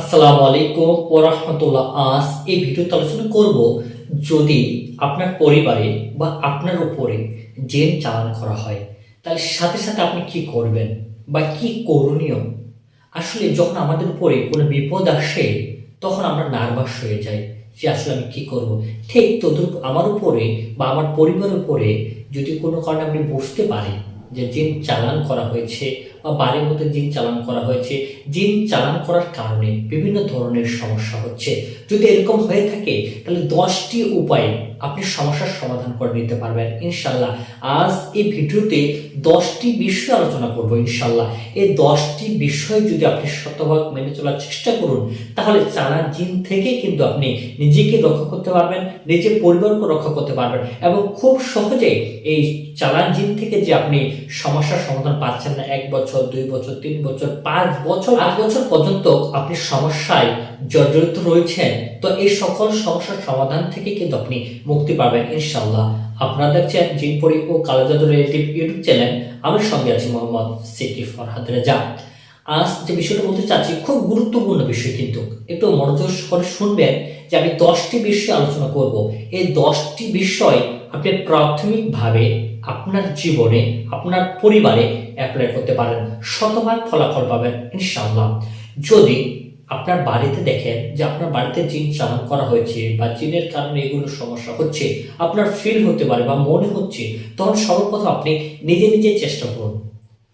আসসালামু আলাইকুম ও রহমতুল্লাহ। আজ এই ভিডিওতে আলোচনা করব যদি আপনার পরিবারে বা আপনার উপরে জেন চালান করা হয়, তাহলে সাথে সাথে আপনি কি করবেন বা কি করণীয়? আসলে যখন আমাদের উপরে কোনো বিপদ আসে, তখন আমরা নার্ভাস হয়ে যাই যে আসলে আমি কি করব। ঠিক তদ্রুপ আমার উপরে বা আমার পরিবারের উপরে যদি কোনো কারণে আপনি বুঝতে পারেন যে জিন চালান করা হয়েছে বা বাড়ির মধ্যে জিন চালান করা হয়েছে। জিন চালান করার কারণে বিভিন্ন ধরনের সমস্যা হচ্ছে। যদি এরকম হয়ে থাকে, তাহলে দশটি উপায় আপনি সমস্যার সমাধান করে নিতে পারবেন, ইনশাল্লাহ। আজ এই ভিডিওতে দশটি বিষয় আলোচনা করব, ইনশাল্লাহ। এই দশটি বিষয় যদি আপনি শতভাগ মেনে চলার চেষ্টা করুন, তাহলে চালান জিন থেকে কিন্তু আপনি নিজেকে রক্ষা করতে পারবেন, নিজের পরিবারকে রক্ষা করতে পারবেন এবং খুব সহজে এই চালান জিন থেকে যে আপনি সমস্যার সমাধান পাচ্ছেন না এক বছর দুই বছর, তিন বছর, পাঁচ বছর, আট বছর পর্যন্ত আপনি সমস্যায় জর্জরিত রয়েছেন, তো এই সকল সমস্যার সমাধান থেকে কিন্তু আপনি মুক্তি পাবেন ইনশাল্লাহ আপনারা দেখছেন জিনপরি ও কালাজাদু রিলেটিভ ইউটিউব চ্যানেল। আমার সঙ্গে আছি মোহাম্মদ সিকিফ ফরহাদ রেজা। আজ যে বিষয়টা বলতে চাচ্ছি, খুব গুরুত্বপূর্ণ বিষয় কিন্তু। একটু মনোযোগ করে শুনবেন যে আমি দশটি বিষয় আলোচনা করব। এই দশটি বিষয় আপনি প্রাথমিকভাবে আপনার জীবনে, আপনার পরিবারে অ্যাপ্লাই করতে পারেন, শতভাগ ফলাফল পাবেন, ইনশাআল্লাহ। যদি আপনার বাড়িতে দেখেন যে আপনার বাড়িতে জিন চালান করা হয়েছে বা জিনের কারণে এগুলো সমস্যা হচ্ছে, আপনার ফিল হতে পারে বা মনে হচ্ছে, তখন সর্বপ্রথম আপনি নিজে নিজে চেষ্টা করুন।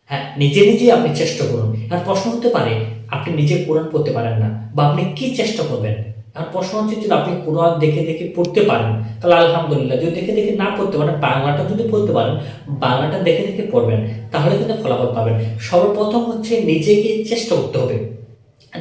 হ্যাঁ নিজে নিজে আপনি চেষ্টা করুন। আর প্রশ্ন হতে পারে, আপনি নিজে কোরআন পড়তে পারেন না বা আপনি কি চেষ্টা করবেন? আর প্রশ্ন হচ্ছে, যদি আপনি কোরআন দেখে দেখে পড়তে পারেন, তাহলে আলহামদুলিল্লাহ। যদি দেখে দেখে না পড়তে পারেন, বাংলাটা যদি পড়তে পারেন, বাংলাটা দেখে দেখে পড়বেন, তাহলে কিন্তু ফলাফল পাবেন। সর্বপ্রথম হচ্ছে নিজেকে চেষ্টা করতে হবে।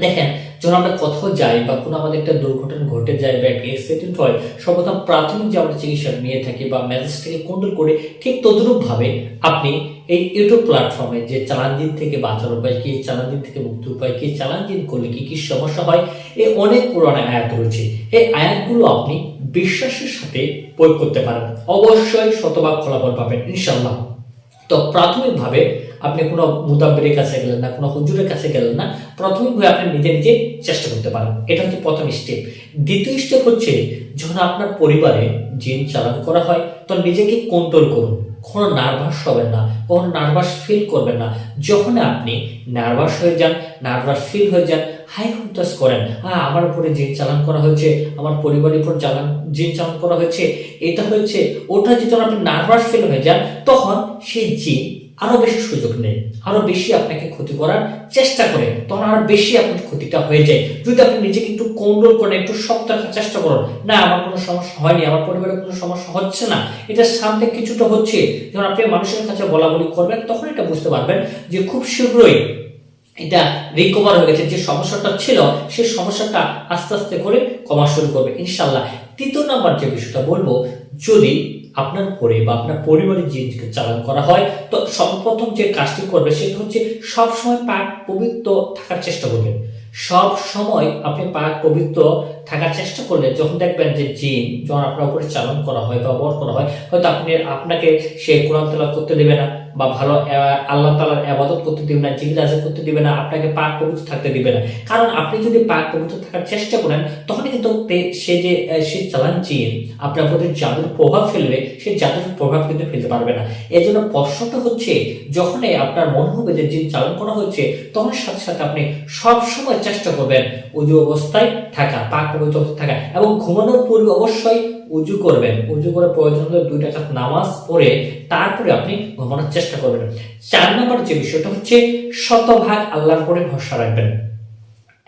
দেখেন, যখন আমরা কোথাও যাই বা কোনো আমাদের একটা দুর্ঘটনা ঘটে যায় বা একটা অ্যাক্সিডেন্ট হয়, সর্বপ্রথম প্রাথমিক যে আমরা চিকিৎসা নিয়ে থাকি বা মেজাজটাকে কন্ট্রোল করে, ঠিক তদরূপভাবে আপনি এই ইউটিউব প্ল্যাটফর্মে যে চালান দিন থেকে বাঁচার উপায় কি চালান দিন থেকে মুক্তি উপায় কি চালান দিন করলে কী কী সমস্যা হয়, এই অনেক পুরানো আয়াত রয়েছে। এই আয়াতগুলো আপনি বিশ্বাসের সাথে প্রয়োগ করতে পারেন। অবশ্যই শতভাগ ফলাফল পাবেন ইনশাল্লাহ তো প্রাথমিকভাবে আপনি কোনো মুদাব্বিরের কাছে গেলেন না, কোনো হুজুরের কাছে গেলেন না, প্রাথমিকভাবে আপনি নিজে নিজে চেষ্টা করতে পারেন। এটা হচ্ছে প্রথম স্টেপ দ্বিতীয় স্টেপ হচ্ছে যখন আপনার পরিবারে জিন চালান করা হয় তখন নিজেকে কন্ট্রোল করুন। কোনো নার্ভাস হবেন না, কোনো নার্ভাস ফিল করবেন না। যখন আপনি নার্ভাস হয়ে যান, নার্ভাস ফিল হয়ে যান, হাই হুতাস করেন হ্যাঁ আমার উপরে জিন চালান করা হয়েছে, আমার পরিবারের উপর চালান জিন চালান করা হয়েছে, এটা হয়েছে। ওটা যদি আপনি নার্ভাস ফিল হয়ে যান, তখন সেই জিন আরও বেশি সুযোগ নেই আরও বেশি আপনাকে ক্ষতি করার চেষ্টা করে। তখন আরও বেশি আপনার ক্ষতিটা হয়ে যায়। যদি আপনি নিজেকে একটু কন্ট্রোল করেন, একটু শক্ত রাখার চেষ্টা করুন, না, আমার কোনো সমস্যা হয়নি, আমার পরিবারের কোনো সমস্যা হচ্ছে না। এটা সামনে কিছুটা হচ্ছে, যখন আপনি মানুষের কাছে বলা বলি করবেন, তখন এটা বুঝতে পারবেন যে খুব শীঘ্রই এটা রিকভার হয়ে গেছে। যে সমস্যাটা ছিল সেই সমস্যাটা আস্তে আস্তে করে কমা শুরু করবে ইনশাল্লাহ তৃতীয় নাম্বার যে বিষয়টা বলব, যদি আপনার পরে বা আপনার পরিবারের জিনিসকে চালান করা হয়, তো সর্বপ্রথম যে কাজটি করবে সেটা হচ্ছে সবসময় পাক পবিত্র থাকার চেষ্টা করবেন। সব সময় আপনি পাক পবিত্র থাকার চেষ্টা করলে যখন দেখবেন যে জিন, যখন আপনার উপরে চালন করা হয় বা বর করা হয়, হয়তো আপনি, আপনাকে সে কোরআন তেলাওয়াত করতে দেবে না। বা ভালো আল্লাহ তালার আবাদত করতে দিবে না, জিকির আজাদ করতে দিবে না, আপনাকে পাক পবিত্র থাকতে দিবে না। কারণ আপনি যদি পাক পবিত্র থাকার চেষ্টা করেন তখন কিন্তু সে যে সে চালান জিন, আপনার প্রতি জাদুর প্রভাব ফেলবে, সে জাদুর প্রভাব কিন্তু ফেলতে পারবে না। এই জন্য প্রশ্নটা হচ্ছে, যখনই আপনার মনে হবে যে জিন চালন করা হচ্ছে তখন সাথে সাথে আপনি সব সময় চেষ্টা করবেন উজু অবস্থায় থাকা, পাক পবিত্র থাকা এবং ঘুমানোর পূর্বে অবশ্যই উজু করবেন। উজু করে প্রয়োজন হলে দুই টাকা নামাজ পড়ে তারপরে আপনি ঘুমানোর চেষ্টা করবেন। চার নম্বর যে বিষয়টা হচ্ছে, শতভাগ আল্লাহর উপরে ভরসা রাখবেন।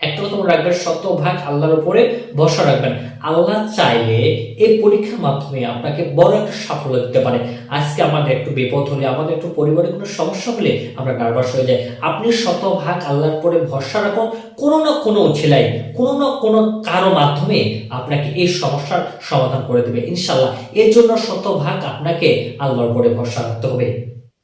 একটা মনে রাখবেন, শতভাগ আল্লাহর উপরে ভরসা রাখবেন। আল্লাহ চাইলে এই পরীক্ষার মাধ্যমে আপনাকে বড় একটা সাফল্য দিতে পারে। আজকে আমাদের একটু বিপদ হলে, আমাদের একটু পরিবারে কোনো সমস্যা হলে আমরা নার্ভাস হয়ে যাই। আপনি শতভাগ আল্লাহর উপরে ভরসা রাখুন, কোনো না কোনো ছেলাই, কোনো না কোনো কারও মাধ্যমে আপনাকে এই সমস্যার সমাধান করে দেবে ইনশাল্লাহ এর জন্য শতভাগ আপনাকে আল্লাহর উপরে ভরসা রাখতে হবে।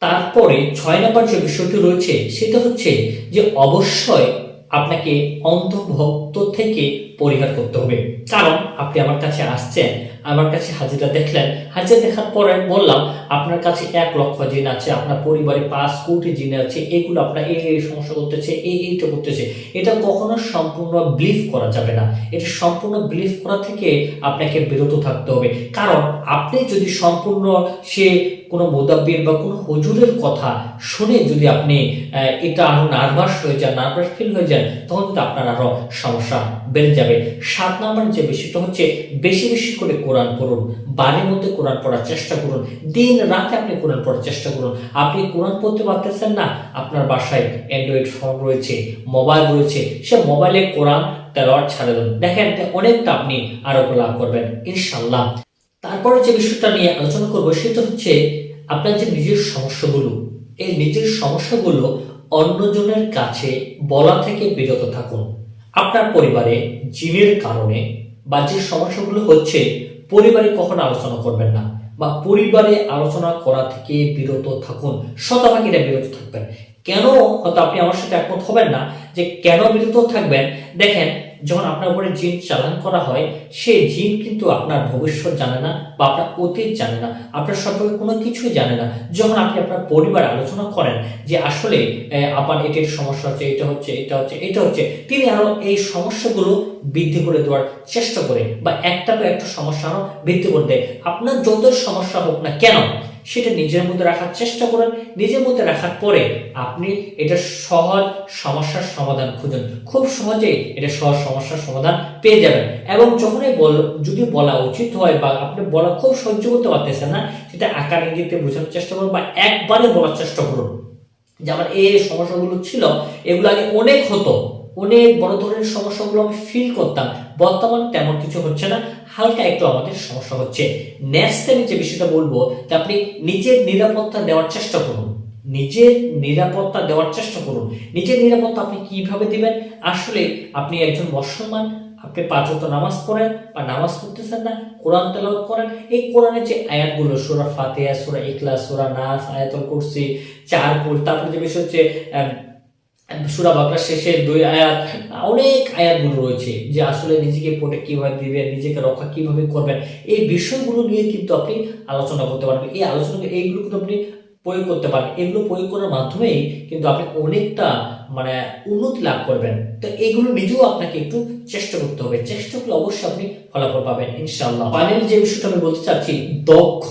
তারপরে ছয় নম্বর যে বিষয়টি রয়েছে, সেটা হচ্ছে যে অবশ্যই আপনাকে অন্ধভক্ত থেকে পরিহার করতে হবে। কারণ আপনি আমার কাছে আসছেন আমার কাছে হাজিরা দেখলেন। হাজিরা দেখার পরে বললাম, আপনার কাছে এক লক্ষ জিন আছে, আপনার পরিবারে পাঁচ কোটি জিন আছে, এগুলো আপনার এই এই সমস্যা করতেছে, এই, এইটা করতেছে। এটা কখনো সম্পূর্ণ বিলিভ করা যাবে না। এটা সম্পূর্ণ বিলিভ করা থেকে আপনাকে বিরত থাকতে হবে। কারণ আপনি যদি সম্পূর্ণ সে কোনো মোদাব্বির বা কোনো হজুরের কথা শুনে যদি আপনি এটা আরও নার্ভাস হয়ে যান নার্ভাস ফিল হয়ে যান, তখন কিন্তু আপনার আরও সমস্যা বেড়ে যাবে। সাত নম্বর যে বিষয়টা হচ্ছে, বেশি বেশি করে কোরআন পড়ুন, বাড়ির মধ্যে কোরআন পড়ার চেষ্টা করুন, দিন রাতে আপনি কোরআন পড়ার চেষ্টা করুন। আপনি কোরআন পড়তে পারতেছেন না, আপনার বাসায় অ্যান্ড্রয়েড ফোন রয়েছে মোবাইল রয়েছে, সে মোবাইলে কোরআন, তেলাওয়াত ছাড়ে দেন। দেখেন অনেকটা আপনি আরোগ্য লাভ করবেন ইনশাল্লাহ তারপরে যে বিষয়টা নিয়ে আলোচনা করব, সেটা হচ্ছে আপনার যে নিজের সমস্যাগুলো, এই নিজের সমস্যাগুলো অন্যজনের কাছে বলা থেকে বিরত থাকুন। আপনার পরিবারে, জিনের কারণে, বা যে সমস্যাগুলো হচ্ছে পরিবারে কখনো আলোচনা করবেন না বা পরিবারে আলোচনা করা থেকে বিরত থাকুন, শতভাগীরা বিরত থাকবেন। কেন হয়তো আপনি আমার সাথে একমত হবেন না যে কেন বিরত থাকবেন? দেখেন যখন আপনার উপরে জিন চালান করা হয়, সে জিন কিন্তু আপনার ভবিষ্যৎ জানে না বা আপনার অতীত জানে না। আপনার সম্পর্কে কোনো কিছুই জানে না। যখন আপনি আপনার পরিবার আলোচনা করেন যে আসলে আপনার এটার সমস্যা হচ্ছে, এটা হচ্ছে এটা হচ্ছে এটা হচ্ছে, তিনি আরও এই সমস্যাগুলো বৃদ্ধি করে দেওয়ার চেষ্টা করে বা একটা একটা সমস্যা আরও বৃদ্ধি করে দেয়। আপনার যত সমস্যা হোক না কেন সেটা নিজের মধ্যে রাখার চেষ্টা করেন, নিজের মধ্যে রাখার পরে আপনি এটা সহজ সমস্যার সমাধান খুঁজুন। খুব সহজেই এটা সহজ সমস্যার সমাধান পেয়ে যাবেন। এবং যখনই বল, যদি বলা উচিত হয় বা আপনি বলা খুব সহ্য করতে পারতেছেন না, সেটা আকার ইঙ্গিতে বোঝানোর চেষ্টা করুন বা একবারে বলার চেষ্টা করুন। যে আমার এই সমস্যাগুলো ছিল, এগুলো আগে অনেক হতো। অনেক বড় ধরনের সমস্যাগুলো আমি ফিল করতাম। বর্তমানে তেমন কিছু হচ্ছে না। হালকা একটু আমাদের সমস্যা হচ্ছে। নেক্সট আমি যে বিষয়টা বলব, যে আপনি নিজের নিরাপত্তা দেওয়ার চেষ্টা করুন। নিজের নিরাপত্তা দেওয়ার চেষ্টা করুন। নিজের নিরাপত্তা আপনি কীভাবে দিবেন? আসলে আপনি একজন মুসলমান, আপনি পাঁচ ওয়াক্ত নামাজ পড়েন বা নামাজ পড়তেছেন না, কোরআন তেলাওয়াত করেন। এই কোরআনের যে আয়াতগুলো, সূরা ফাতিহা, সূরা ইখলাস, সূরা নাস, আয়াতুল কুরসি, চার কুল, তারপরে যে বিষয় হচ্ছে সুরা বাকরা শেষে দুই আয়াত, অনেক আয়াতগুলো রয়েছে যে আসলে নিজেকে পড়ে কীভাবে দিবেন নিজেকে রক্ষা কীভাবে করবেন এই বিষয়গুলো নিয়ে কিন্তু আপনি আলোচনা করতে পারবেন। এই আলোচনা, এইগুলো কিন্তু আপনি প্রয়োগ করতে পারেন এগুলো প্রয়োগ করার মাধ্যমেই কিন্তু আপনি অনেকটা মানে উন্নতি লাভ করবেন। তো এইগুলো নিজেও আপনাকে একটু চেষ্টা করতে হবে। চেষ্টা করলে অবশ্যই আপনি ফলাফল পাবেন, ইনশাআল্লাহ। ফাইনালি যে বিষয়টা আমি বলতে চাচ্ছি, দক্ষ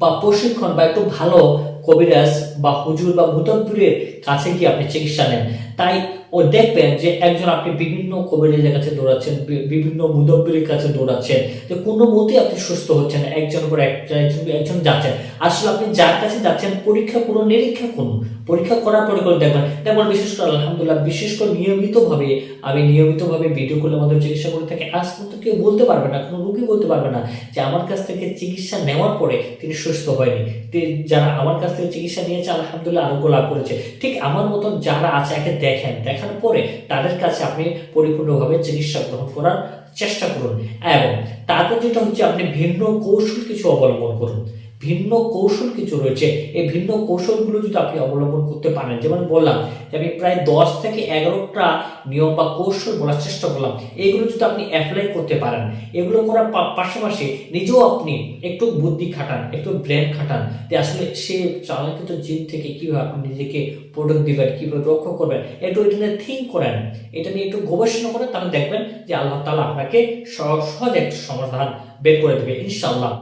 বা প্রশিক্ষণ বা একটু ভালো কবিরাজ বা হুজুর বা ভূতপুরের কাছে গিয়ে আপনি চিকিৎসা নেন। তাই ও দেখবেন যে একজন আপনি বিভিন্ন কবিরাজের কাছে দৌড়াচ্ছেন বিভিন্ন মুদব্বিরের কাছে দৌড়াচ্ছেন, যে কোনো মতেই আপনি সুস্থ হচ্ছেন, একজন পর একজন একজন যাচ্ছেন। আসলে আপনি যার কাছে যাচ্ছেন, পরীক্ষা করুন, নিরীক্ষা করুন। পরীক্ষা করার পরে করে দেখবেন। দেখবেন বিশেষ করে, আলহামদুলিল্লাহ, বিশেষ করে নিয়মিতভাবে, আমি নিয়মিতভাবে ভিডিও করলে আমাদের চিকিৎসা করে থাকি, আজ পর্যন্ত কেউ বলতে পারবে না, কোনো রুগী বলতে পারবে না, যে আমার কাছ থেকে চিকিৎসা নেওয়ার পরে তিনি সুস্থ হয়নি। যারা আমার কাছ থেকে চিকিৎসা নিয়েছে, আলহামদুলিল্লাহ, আরোগ্য লাভ করেছে। ঠিক আমার মতন যারা আছে, একে দেখেন দেখার পরে তাদের কাছে আপনি পরিপূর্ণভাবে চিকিৎসা গ্রহণ করার চেষ্টা করুন এবং তারপর যেটা হচ্ছে আপনি ভিন্ন কৌশল কিছু অবলম্বন করুন। ভিন্ন কৌশল কিছু রয়েছে। এই ভিন্ন কৌশলগুলো যদি আপনি অবলম্বন করতে পারেন, যেমন বললাম যে আমি প্রায় দশ থেকে এগারোটা নিয়ম বা কৌশল বলার চেষ্টা করলাম। এগুলো যদি আপনি অ্যাপ্লাই করতে পারেন, এগুলো করার পাশাপাশি নিজেও আপনি একটু বুদ্ধি খাটান, একটু ব্রেন খাটান যে আসলে সে চালাকিত জিন থেকে কীভাবে আপনি নিজেকে প্রোডাক্ট দিবেন, কীভাবে রক্ষা করবেন, একটু এটা নিয়ে থিঙ্ক করেন। এটা নিয়ে একটু গবেষণা করেন তাহলে দেখবেন যে আল্লাহ তালা আপনাকে সহজ একটা সমাধান বের করে দেবে ইনশাল্লাহ